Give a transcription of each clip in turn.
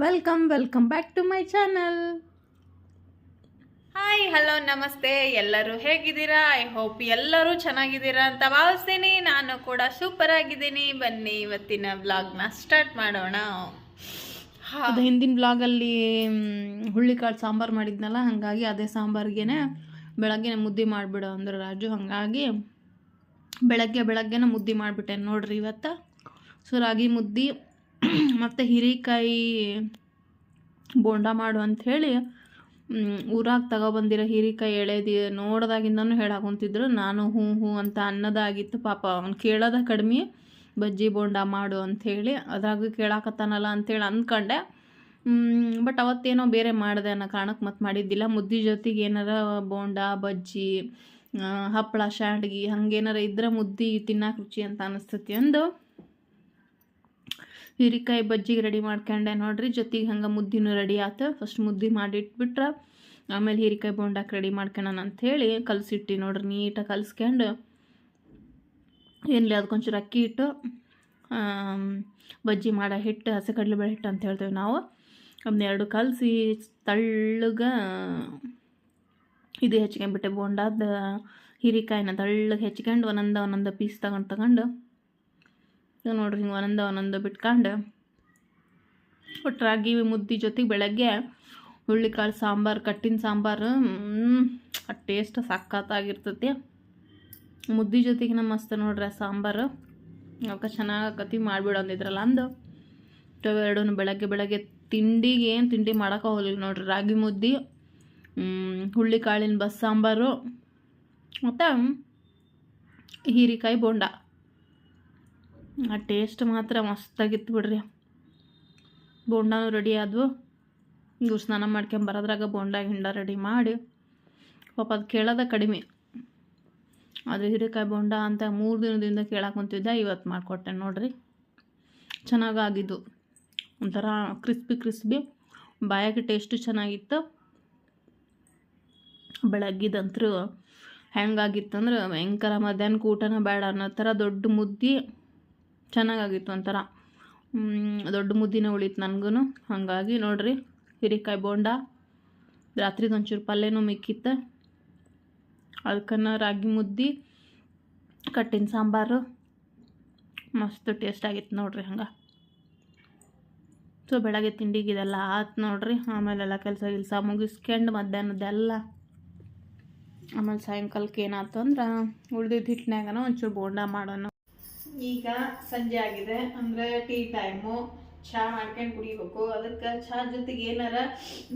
Welcome welcome back to my channel hi hello ನಮಸ್ತೆ. ಎಲ್ಲರೂ ಹೇಗಿದ್ದೀರಾ? ಐ ಹೋಪ್ ಎಲ್ಲರೂ ಚೆನ್ನಾಗಿದ್ದೀರಾ ಅಂತ ಭಾವಿಸ್ತೀನಿ. ನಾನು ಕೂಡ ಸೂಪರ್ ಆಗಿದ್ದೀನಿ. ಬನ್ನಿ ಇವತ್ತಿನ ವ್ಲಾಗ್ನ ಸ್ಟಾರ್ಟ್ ಮಾಡೋಣ. ಅದು ಹಿಂದಿನ ಬ್ಲಾಗಲ್ಲಿ ಹುಳ್ಳಿಕಾಳು ಸಾಂಬಾರು ಮಾಡಿದ್ನಲ್ಲ ಹಾಗಾಗಿ ಅದೇ ಸಾಂಬಾರಿಗೆನೆ ಬೆಳಗ್ಗೆ ಮುದ್ದೆ ಮಾಡಿಬಿಡು ಅಂದ್ರೆ ರಾಜು. ಹಾಗಾಗಿ ಬೆಳಗ್ಗೆ ಬೆಳಗ್ಗೆನೇ ಮುದ್ದೆ ಮಾಡಿಬಿಟ್ಟೆ. ನೋಡ್ರಿ ಇವತ್ತು. ಸೊ ರಾಗಿ ಮುದ್ದೆ ಮತ್ತು ಹೀರೆಕಾಯಿ ಬೋಂಡ ಮಾಡು ಅಂಥೇಳಿ ಊರಾಗ ತಗೊಬಂದಿರೋ ಹೀರೆಕಾಯಿ ಎಳೆದಿ ನೋಡ್ದಾಗಿಂದನೂ ಹೇಳಾಕೊಂತಿದ್ರು. ನಾನು ಹ್ಞೂ ಹ್ಞೂ ಅಂತ ಅನ್ನೋದಾಗಿತ್ತು. ಪಾಪ ಅವ್ನು ಕೇಳೋದ ಕಡಿಮೆ, ಬಜ್ಜಿ ಬೋಂಡ ಮಾಡು ಅಂಥೇಳಿ ಅದ್ರಾಗ ಕೇಳಾಕತ್ತಾನಲ್ಲ ಅಂಥೇಳಿ ಅಂದ್ಕೊಂಡೆ. ಬಟ್ ಅವತ್ತೇನೋ ಬೇರೆ ಮಾಡಿದೆ ಅನ್ನೋ ಕಾರಣಕ್ಕೆ ಮತ್ತೆ ಮಾಡಿದ್ದಿಲ್ಲ. ಮುದ್ದೆ ಜೊತೆಗೆ ಏನಾರ ಬೋಂಡ, ಬಜ್ಜಿ ಹಪ್ಪಳ ಶಾಂಡ್ಗಿ ಹಂಗೇನಾರ ಇದ್ರೆ ಮುದ್ದೆ ತಿನ್ನಕ್ಕೆ ರುಚಿ ಅಂತ ಅನ್ನಿಸ್ತತಿ ಅಂದು ಹೀರಿಕಾಯಿ ಬಜ್ಜಿಗೆ ರೆಡಿ ಮಾಡ್ಕೊಂಡೆ ನೋಡ್ರಿ. ಜೊತೆಗೆ ಹಂಗೆ ಮುದ್ದಿನೂ ರೆಡಿ ಆಯ್ತು ಫಸ್ಟ್ ಮುದ್ದೆ ಮಾಡಿಟ್ಬಿಟ್ರೆ. ಆಮೇಲೆ ಹೀರಿಕಾಯಿ ಬೋಂಡಕ್ಕೆ ರೆಡಿ ಮಾಡ್ಕೊಳ್ಳೋಣ ಅಂಥೇಳಿ ಕಲಸಿಟ್ಟು ನೋಡ್ರಿ. ನೀಟಾಗಿ ಕಲಸ್ಕೊಂಡು ಏನಿಲ್ಲ ಅದಕ್ಕೊಂಚೂರು ಅಕ್ಕಿ ಹಿಟ್ಟು ಬಜ್ಜಿ ಮಾಡೋ ಹಿಟ್ಟು ಹಸಿ ಕಡಲೆಬೇಳೆ ಹಿಟ್ಟು ಅಂತ ಹೇಳ್ತೇವೆ ನಾವು. ಅದನ್ನೆರಡು ಕಲಸಿ ತಳ್ಳಗೆ ಇದು ಹೆಚ್ಕೊಂಡ್ಬಿಟ್ಟೆ ಬೋಂಡಾದ ಹೀರಿಕಾಯಿನ ತಳ್ಳಗೆ ಹೆಚ್ಕೊಂಡು ಒಂದೊಂದು ಒಂದೊಂದು ಪೀಸ್ ತಗೊಂಡು ತಗೊಂಡು ಈಗ ನೋಡ್ರಿ ಹಿಂಗೆ ಒಂದೊಂದು ಒಂದೊಂದು ಬಿಟ್ಕೊಂಡು ಒಟ್ಟು ರಾಗಿ ಮುದ್ದೆ ಜೊತೆಗೆ ಬೆಳಗ್ಗೆ ಹುಳ್ಳಿಕಾಳು ಸಾಂಬಾರು, ಕಟ್ಟಿನ ಸಾಂಬಾರು ಆ ಟೇಸ್ಟ್ ಸಖತ್ತಾಗಿರ್ತೈತಿ. ಮುದ್ದೆ ಜೊತೆಗೆ ನಮ್ಮ ಮಸ್ತ್ ನೋಡ್ರಿ ಆ ಸಾಂಬಾರು. ಅವಕ್ಕೆ ಚೆನ್ನಾಗಿ ಕತಿ ಮಾಡಿಬಿಡೋಂದಿದ್ರಲ್ಲ ಅಂದು. ಎರಡೂ ಬೆಳಗ್ಗೆ ಬೆಳಗ್ಗೆ ತಿಂಡಿಗೆ ಏನು ತಿಂಡಿ ಮಾಡೋಕೆ ಹೋಗಲಿಲ್ಲ ನೋಡ್ರಿ. ರಾಗಿ ಮುದ್ದೆ ಹುಳ್ಳಿಕಾಳಿನ ಬಸ್ ಸಾಂಬಾರು, ಮತ್ತು ಹೀರಿಕಾಯಿ ಬೋಂಡ. ಆ ಟೇಸ್ಟ್ ಮಾತ್ರ ಮಸ್ತಾಗಿತ್ತು ಬಿಡ್ರಿ. ಬೋಂಡಾನು ರೆಡಿ ಆದವು. ಇವು ಸ್ನಾನ ಮಾಡ್ಕೊಂಡು ಬರೋದ್ರಾಗ ಬೋಂಡ ಹಿಂಡ ರೆಡಿ ಮಾಡಿ, ಪಾಪ ಅದು ಕೇಳೋದ ಕಡಿಮೆ. ಅದು ಹಿರೇಕಾಯಿ ಬೋಂಡ ಅಂತ ಮೂರು ದಿನದಿಂದ ಕೇಳಕ್ಕೆ ಕುಂತಿದ್ದೆ ಇವತ್ತು ಮಾಡಿಕೊಟ್ಟೆ ನೋಡ್ರಿ. ಚೆನ್ನಾಗಾಗಿದ್ದು ಒಂಥರ ಕ್ರಿಸ್ಪಿ ಕ್ರಿಸ್ಪಿ ಬಾಯಾಗೆ ಟೇಸ್ಟು ಚೆನ್ನಾಗಿತ್ತು. ಬೆಳಗ್ಗಿದಂತರೂ ಹೆಂಗಾಗಿತ್ತಂದ್ರೆ ಭಯಂಕರ ಮಧ್ಯಾಹ್ನಕ್ಕೆ ಊಟನ ಬೇಡ ಅನ್ನೋ ಥರ ದೊಡ್ಡ ಮುದ್ದೆ. ಚೆನ್ನಾಗಾಗಿತ್ತು ಒಂಥರ. ದೊಡ್ಡ ಮುದ್ದಿನ ಉಳಿತು ನನಗೂ ಹಾಗಾಗಿ ನೋಡ್ರಿ, ಹೀರೆಕಾಯಿ ಬೋಂಡ ರಾತ್ರಿಗೆ ಒಂಚೂರು ಪಲ್ಯನೂ ಮಿಕ್ಕಿತ್ತು. ಅದಕ್ಕನ್ನ ರಾಗಿ ಮುದ್ದೆ, ಕಟ್ಟಿನ ಸಾಂಬಾರು. ಮಸ್ತ್ ಟೇಸ್ಟ್ ಆಗಿತ್ತು ನೋಡ್ರಿ ಹಂಗೆ. ಸೊ, ಬೆಳಗ್ಗೆ ತಿಂಡಿಗೆ ಇದೆಲ್ಲ ಆತು ನೋಡ್ರಿ. ಆಮೇಲೆಲ್ಲ ಕೆಲಸ ಗಿಲ್ಸ ಮುಗಿಸ್ಕೊಂಡು ಮಧ್ಯಾಹ್ನದ್ದೆಲ್ಲ ಆಮೇಲೆ ಸಾಯಂಕಾಲಕ್ಕೆ ಏನಾಯ್ತು ಅಂದ್ರೆ ಉಳ್ದಿದ್ದ ಹಿಟ್ಟಿನಾಗನ ಒಂಚೂರು ಬೋಂಡ ಮಾಡೋಣ. ಈಗ ಸಂಜೆ ಆಗಿದೆ. ಅಂದ್ರೆ ಟೀ ಟೈಮು ಚಹಾ ಮಾಡ್ಕೊಂಡು ಕುಡಿಬೇಕು. ಅದಕ್ಕೆ ಚಹಾ ಜೊತೆಗೆ ಏನಾರ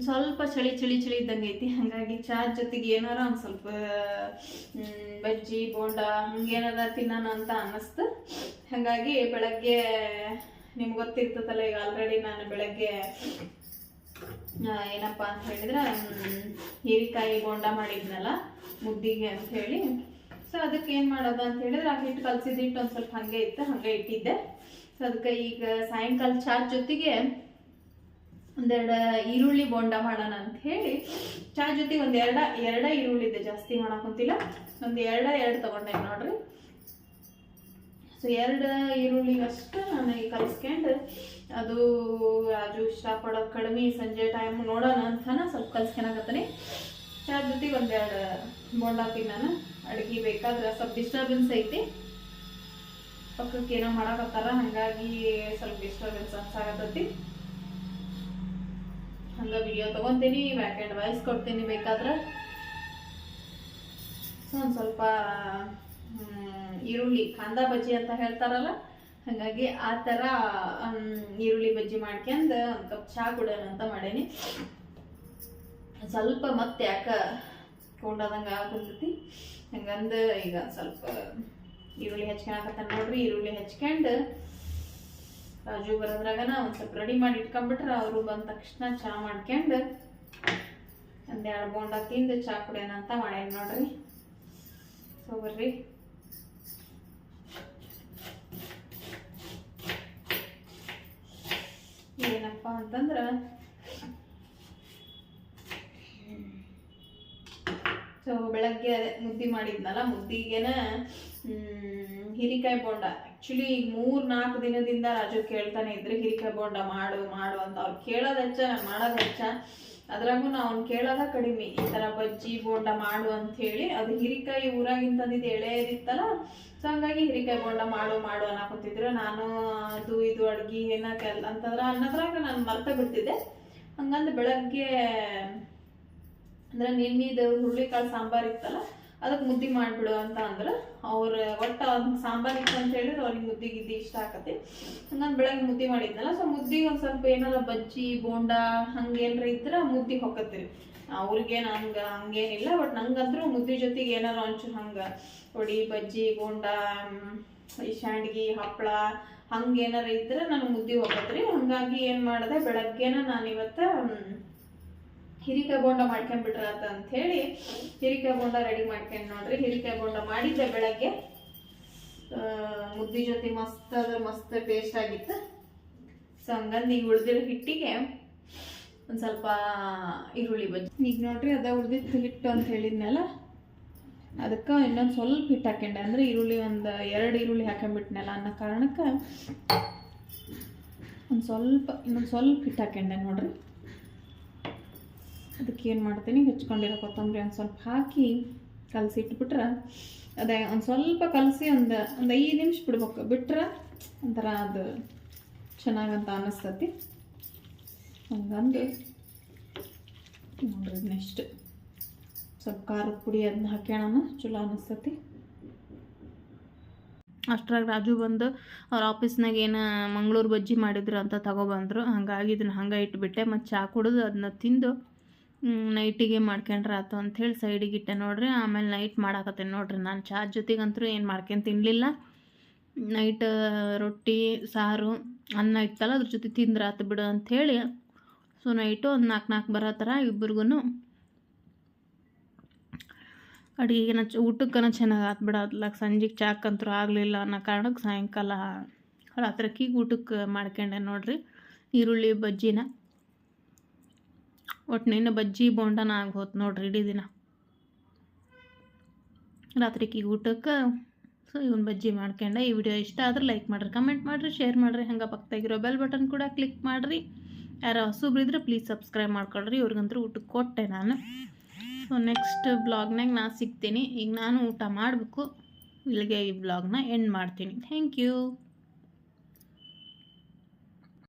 ಸ್ವಲ್ಪ ಚಳಿ ಚಳಿ ಚಳಿ ಇದ್ದಂಗೆ ಐತಿ. ಹಾಗಾಗಿ ಚಹಾ ಜೊತೆಗೆ ಏನಾರ ಒಂದು ಸ್ವಲ್ಪ ಬಜ್ಜಿ, ಬೋಂಡ ಹಂಗೇನಾರ ತಿನ್ನೋಣ ಅಂತ ಅನ್ನಿಸ್ತು ಹಾಗಾಗಿ ಬೆಳಗ್ಗೆ ನಿಮ್ಗೆ ಗೊತ್ತಿರ್ತದಲ್ಲ, ಈಗ ಆಲ್ರೆಡಿ ನಾನು ಬೆಳಗ್ಗೆ ಏನಪ್ಪ ಅಂತ ಹೇಳಿದ್ರೆ ಹೀರೆಕಾಯಿ, ಬೋಂಡ ಮಾಡಿದ್ನಲ್ಲ, ಮುದ್ದಿಗೆ ಅಂತ ಹೇಳಿ. ಸೊ ಅದಕ್ಕೆ ಏನು ಮಾಡೋದು ಅಂತ ಹೇಳಿದ್ರೆ, ಆ ಹಿಟ್ಟು ಕಲ್ಸಿದ ಹಿಟ್ಟು ಒಂದು ಸ್ವಲ್ಪ ಹಾಗೆ ಇತ್ತು, ಹಾಗೆ ಇಟ್ಟಿದ್ದೆ. ಸೊ ಅದಕ್ಕೆ ಈಗ ಸಾಯಂಕಾಲ ಚಾ ಜೊತೆಗೆ ಒಂದೆರಡು ಈರುಳ್ಳಿ ಬೋಂಡ ಮಾಡೋಣ ಅಂತ ಹೇಳಿ ಚಾ ಜೊತೆಗೆ ಒಂದು ಎರಡ ಎರಡ ಈರುಳ್ಳಿ ಇದೆ, ಜಾಸ್ತಿ ಮಾಡಕೊಂತಿಲ್ಲ ಒಂದು ಎರಡ, ಎರಡು ತಗೊಂಡೆ ನೋಡ್ರಿ. ಸೊ ಎರಡು ಈರುಳ್ಳಿಗಷ್ಟು ನಾನು ಈಗ ಕಲಿಸ್ಕೊಂಡು, ಅದು ರಾಜು ಇಷ್ಟಪಡೋದು ಕಡಿಮೆ ಸಂಜೆ ಟೈಮ್ ನೋಡೋಣ ಅಂತಾನ ಸ್ವಲ್ಪ ಕಲ್ಸ್ಕೊಳಕತ್ತೀನಿ ಚಾ ಜೊತೆಗೆ ಒಂದೆರಡು ಬೋಂಡ ನಾನು ಅಡುಗೆ ಬೇಕಾದ್ರೆ ಸ್ವಲ್ಪ ಡಿಸ್ಟರ್ಬೆನ್ಸ್ ಐತಿ. ಪಕ್ಕಕ್ಕೆ ಏನೋ ಮಾಡಕತ್ತಾರ, ಹಾಗಾಗಿ ಸ್ವಲ್ಪ ಡಿಸ್ಟರ್ಬೆನ್ಸ್ ಅನ್ಸಾಗತ್ತೈತಿ ಹಂಗ ವಿಡಿಯೋ ತಗೊಂತೀನಿ ಬ್ಯಾಕ್ ಆ್ಯಂಡ್ ವಾಯ್ಸ್ ಕೊಡ್ತೀನಿ ಬೇಕಾದ್ರೆ. ಒಂದು ಸ್ವಲ್ಪ ಈರುಳ್ಳಿ, ಕಾಂದ ಬಜ್ಜಿ ಅಂತ ಹೇಳ್ತಾರಲ್ಲ, ಹಾಗಾಗಿ ಆ ಥರ ಈರುಳ್ಳಿ ಬಜ್ಜಿ ಮಾಡ್ಕೊಂಡು ಒಂದು ಕಪ್ ಚಹಾ ಕುಡಿಯೋಣ ಅಂತ ಮಾಡೀನಿ. ಸ್ವಲ್ಪ ಮತ್ತೆ ಯಾಕ ಕೊಂಡದಂಗೆ ಆಗ್ಬಿಡ್ತೈತಿ. ಹಂಗಂದು ಈಗ ಸ್ವಲ್ಪ ಈರುಳ್ಳಿ ಹಚ್ಕೊಳಕತ್ತಾನ ನೋಡ್ರಿ, ಈರುಳ್ಳಿ ಹಚ್ಕೊಂಡು ರಾಜು ಬರೋದ್ರಾಗನ ಒಂದು ಸ್ವಲ್ಪ ರೆಡಿ ಮಾಡಿ ಇಟ್ಕೊಂಡ್ಬಿಟ್ರೆ ಅವರು ಬಂದ ತಕ್ಷಣ ಚಹಾ ಮಾಡ್ಕೊಂಡು ಎರಡು ಬೋಂಡ ತಿಂದು ಚಹಾ ಕುಡಿಯೋಣ ಅಂತ ಮಾಡ್ಯಾನ ನೋಡ್ರಿ. ಸೊ ಬರ್ರಿ. ಏನಪ್ಪ ಅಂತಂದ್ರೆ ಸೊ ಬೆಳಗ್ಗೆ ಅದೇ ಮುದ್ದೆ ಮಾಡಿದ್ನಲ್ಲ, ಮುದ್ದಿಗೆನ ಹೀರಿಕಾಯಿ ಬೋಂಡ. ಆ್ಯಕ್ಚುಲಿ ಈಗ ಮೂರು ನಾಲ್ಕು ದಿನದಿಂದ ರಾಜು ಕೇಳ್ತಾನೆ ಇದ್ರೆ ಹಿರಿಕಾಯಿ ಬೋಂಡ ಮಾಡು ಮಾಡು ಅಂತ. ಅವ್ರು ಕೇಳೋದು ಹೆಚ್ಚ ಮಾಡೋದು ಹೆಚ್ಚ. ಅದ್ರಾಗೂ ನಾವು ಅವ್ನು ಕೇಳೋದ ಕಡಿಮೆ. ಈ ಥರ ಬಜ್ಜಿ ಬೋಂಡ ಮಾಡು ಅಂತ ಹೇಳಿ ಅದು ಹಿರಿಕಾಯಿ ಊರಾಗಿಂದ ತಂದಿದ್ದು ಎಳೆದಿತ್ತಲ್ಲ ಸೊ ಹಂಗಾಗಿ ಹಿರಿಕಾಯಿ ಬೋಂಡ ಮಾಡು ಮಾಡು ಅನ್ನಕೊತಿದ್ರು. ನಾನು ಅದು, ಇದು, ಅಡ್ಗೆ ಏನಕ್ಕೆ ಅಂತಂದ್ರೆ ಅನ್ನೋದ್ರಾಗ ನಾನು ಮರ್ತ ಬಿಡ್ತಿದ್ದೆ. ಹಂಗಂದು ಬೆಳಗ್ಗೆ ಅಂದ್ರೆ ನಿನ್ನಿದ ಹುರುಳಿಕಾಳು ಸಾಂಬಾರ್ ಇತ್ತಲ್ಲ ಅದಕ್ಕೆ ಮುದ್ದೆ ಮಾಡಿಬಿಡು ಅಂತ ಅಂದ್ರೆ. ಅವ್ರ ಒಟ್ಟು ಸಾಂಬಾರ್ ಇತ್ತು ಅಂತ ಹೇಳಿದ್ರೆ, ಅವ್ರಿಗೆ ಮುದ್ದೆ ಗಿದ್ದಿ ಇಷ್ಟ ಆಕತಿ. ನಾನು ಬೆಳಗ್ಗೆ ಮುದ್ದೆ ಮಾಡಿದ್ನಲ್ಲ ಸೊ ಮುದ್ದೆಗೆ ಒಂದು ಸ್ವಲ್ಪ ಏನಾರ ಬಜ್ಜಿ, ಬೋಂಡ ಹಂಗೇನ್ರ ಇದ್ರೆ ಮುದ್ದೆ ಹೊಕ್ಕತ್ತೀರಿ ಅವ್ರಿಗೆ ನಂಗೆ ಹಂಗೇನಿಲ್ಲ ಬಟ್ ನಂಗಂತೂ ಮುದ್ದೆ ಜೊತೆಗೆ ಏನಾರ ಒಂಚೂರು ಹಂಗೆ ಹೊಡಿ ಬಜ್ಜಿ, ಬೋಂಡ ಈ ಶಾಂಡ್ಗಿ ಹಪ್ಪಳ ಹಂಗೇನಾರ ಇದ್ರೆ ನನಗೆ ಮುದ್ದೆ ಹೋಗತ್ರಿ ಹಂಗಾಗಿ ಏನು ಮಾಡಿದೆ, ಬೆಳಗ್ಗೆನ ನಾನು ಇವತ್ತು ಹಿರಿಕಾಯಿ ಬೋಂಡ ಮಾಡ್ಕೊಂಡ್ಬಿಟ್ರ ಅಂತ ಹೇಳಿ ಹಿರಿಕಾಯಿ ಬೋಂಡ ರೆಡಿ ಮಾಡ್ಕೊಂಡು ನೋಡ್ರಿ. ಹಿರಿಕಾಯಿ ಬೋಂಡ ಮಾಡಿದ್ದೆ ಬೆಳಗ್ಗೆ ಮುದ್ದೆ ಜೊತೆ ಮಸ್ತ್ ಅದ್ರ ಮಸ್ತ್ ಟೇಸ್ಟ್ ಆಗಿತ್ತು. ಸೊ ಹಂಗಂದು ಈಗ ಉಳ್ದಿರೋ ಹಿಟ್ಟಿಗೆ ಒಂದು ಸ್ವಲ್ಪ ಈರುಳ್ಳಿ ಬಜ್ಜಿ. ಈಗ ನೋಡ್ರಿ ಅದ ಉಳ್ದಿತ್ತು ಹಿಟ್ಟು ಅಂತ ಹೇಳಿದ್ನಲ್ಲ, ಅದಕ್ಕೆ ಇನ್ನೊಂದು ಸ್ವಲ್ಪ ಹಿಟ್ಟು ಹಾಕೊಂಡೆ. ಅಂದ್ರೆ ಈರುಳ್ಳಿ ಒಂದು ಎರಡು ಈರುಳ್ಳಿ ಹಾಕೊಂಡ್ಬಿಟ್ನಲ್ಲ ಅನ್ನೋ ಕಾರಣಕ್ಕೆ ಒಂದು ಸ್ವಲ್ಪ, ಇನ್ನೊಂದು ಸ್ವಲ್ಪ ಹಿಟ್ಟು ಹಾಕೊಂಡೆ ನೋಡ್ರಿ. ಅದಕ್ಕೆ ಏನು ಮಾಡ್ತೀನಿ? ಹೆಚ್ಕೊಂಡಿರೋ ಕೊತ್ತಂಬರಿ ಒಂದು ಸ್ವಲ್ಪ ಹಾಕಿ ಕಲಸಿ ಇಟ್ಬಿಟ್ರೆ, ಅದೇ ಒಂದು ಸ್ವಲ್ಪ ಕಲಸಿ ಒಂದು ಒಂದು ಐದು ನಿಮಿಷ ಬಿಡ್ಬೇಕು. ಬಿಟ್ರೆ ಒಂಥರ ಅದು ಚೆನ್ನಾಗಂತ ಅನ್ನಿಸ್ತತಿ ಹಂಗಂದು ನೋಡ್ರಿ ನೆಕ್ಸ್ಟ್ ಸ್ವಲ್ಪ ಖಾರದ ಪುಡಿ ಅದನ್ನ ಹಾಕ್ಯಾಣ ಚಲೋ ಅನ್ನಿಸ್ತತಿ ಅಷ್ಟರಾಗ ರಾಜು ಬಂದು ಅವ್ರ ಆಫೀಸ್ನಾಗ ಏನು ಮಂಗಳೂರು ಬಜ್ಜಿ ಮಾಡಿದ್ರು ಅಂತ ತಗೊಬಂದರು ಹಾಗಾಗಿ ಇದನ್ನ ಹಂಗೆ ಇಟ್ಬಿಟ್ಟೆ. ಮತ್ತು ಚಾ ಕುಡಿದು ಅದನ್ನ ತಿಂದು ನೈಟಿಗೆ ಮಾಡ್ಕೊಂಡ್ರೆ ಆತು ಅಂಥೇಳಿ ಸೈಡಿಗೆ ಇಟ್ಟೆ ನೋಡ್ರಿ. ಆಮೇಲೆ ನೈಟ್ ಮಾಡಾಕತ್ತೇನೆ ನೋಡ್ರಿ ನಾನು ಚಾ ಜೊತೆಗಂತೂ ಏನು ಮಾಡ್ಕೊಂಡು ತಿನ್ನಲಿಲ್ಲ ನೈಟ್ ರೊಟ್ಟಿ, ಸಾರು, ಅನ್ನ ಇತ್ತಲ್ಲ ಅದ್ರ ಜೊತೆ ತಿಂದ್ರೆ ಆತು ಬಿಡು ಅಂಥೇಳಿ ಸೊ ನೈಟು ಒಂದು ನಾಲ್ಕು ನಾಲ್ಕು ಬರೋ ಥರ ಇಬ್ಬರಿಗೂ ಅಡುಗೆನ ಚ, ಊಟಕ್ಕನ ಚೆನ್ನಾಗಿ ಆತು ಬಿಡ. ಅದ್ಲಾಗ ಸಂಜೆಗೆ ಚಾಕಂತೂ ಆಗಲಿಲ್ಲ ಅನ್ನೋ ಕಾರಣಕ್ಕೆ ಸಾಯಂಕಾಲ ರಾತ್ರಿಕೀಗ ಊಟಕ್ಕೆ ಮಾಡ್ಕೊಂಡೆ ನೋಡ್ರಿ. ಈರುಳ್ಳಿ, ಬಜ್ಜಿನ. ಒಟ್ಟಿನ ಬಜ್ಜಿ ಬೋಂಡನ ಆಗೋತು ನೋಡ್ರಿ ಇಡೀ ದಿನ. ರಾತ್ರಿಕೀಗ ಊಟಕ್ಕೆ ಸೊ ಇವನ್ ಬಜ್ಜಿ ಮಾಡ್ಕೊಂಡೆ. ಈ ವಿಡಿಯೋ ಇಷ್ಟ ಆದ್ರೆ ಲೈಕ್ ಮಾಡಿರಿ, ಕಮೆಂಟ್ ಮಾಡಿರಿ, ಶೇರ್ ಮಾಡಿರಿ. ಹಂಗೆ ಪಕ್ಕದಾಗಿರೋ ಬೆಲ್ ಬಟನ್ ಕೂಡ ಕ್ಲಿಕ್ ಮಾಡಿರಿ. ಹಸು ಹೊಸಬ್ರಿದ್ರೆ ಪ್ಲೀಸ್ ಸಬ್ಸ್ಕ್ರೈಬ್ ಮಾಡ್ಕೊಳ್ರಿ. ಇವ್ರಿಗಂತೂ ಊಟಕ್ಕೆ ಕೊಟ್ಟೆ ನಾನು. ಸೊ ನೆಕ್ಸ್ಟ್ ಬ್ಲಾಗ್ನಾಗ ನಾನು ಸಿಗ್ತೀನಿ. ಈಗ ನಾನು ಊಟ ಮಾಡಬೇಕು. ಇಲ್ಲಿಗೆ ಈ ಬ್ಲಾಗ್ನ ಎಂಡ್ ಮಾಡ್ತೀನಿ. Thank you